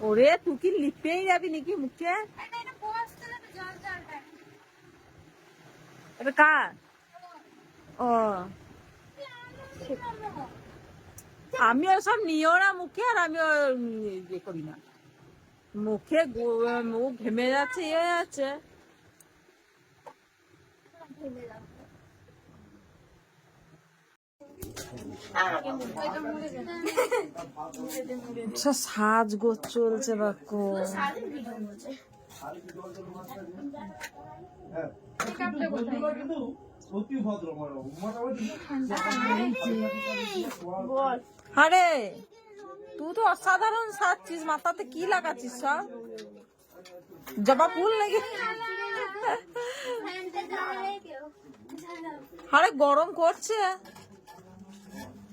ওরে, তুই কি লিপেই যাবি নাকি মুখে? এটা কার? ও। আমি সব নিও না মুখে, আর আমি ইয়ে করি না। মুখে গো- মুখ ঘেমে যাচ্ছে ইয়ে হয়ে যাচ্ছে সব সাজগোজ চলছে বাক্য আরে, তুই তো অসাধারণ সাজছিস, মাথাতে কি লাগাচ্ছিস সব? জবা ফুল নাকি? আরে, গরম করছে।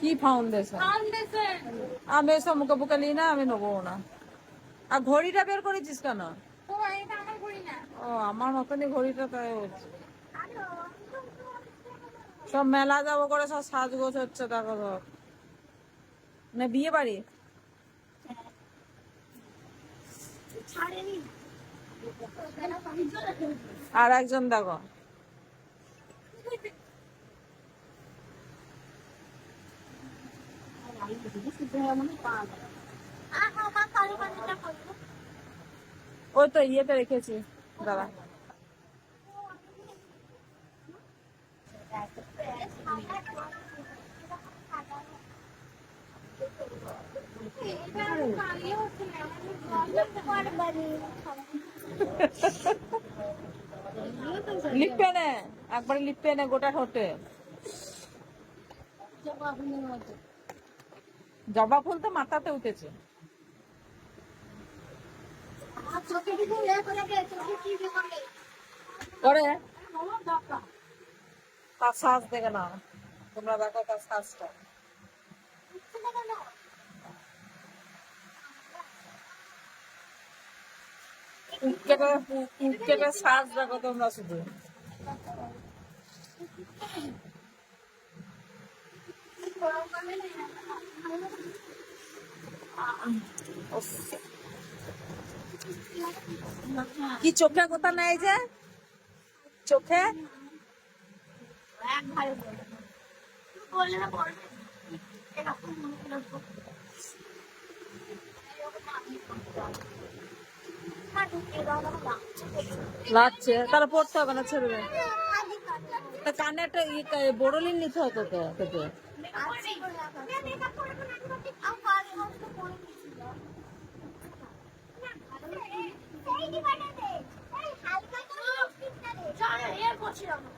কি ফাউন্ডেশন আমি এসব মুখে বুকে নিই না আমি নেব না। আর ঘড়িটা বের করেছিস কেন? ও আমার মতনই ঘড়িটা তাই হচ্ছে সব মেলা যাব করে সব সাজগোজ হচ্ছে দেখো সব না বিয়ে বাড়ি? আর একজন দেখো। ওই তো ইয়েতে রেখেছি লিপে নে একবারে লিপে নে গোটা ঠোঁটে। জবা ফুল তো মাথাতে উঠেছে। তার দেখে না। তোমরা দেখো তার উটকেটা উটকেটা শ্বাস দেখো তোমরা শুধু। কি চোখে কথা নেই যে? চোখে? লাগছে। তাহলে পড়তে হবে না, ছেড়ে তা কানে একটা বড়লিন নিতে হতো তো তোকে। করছিলাম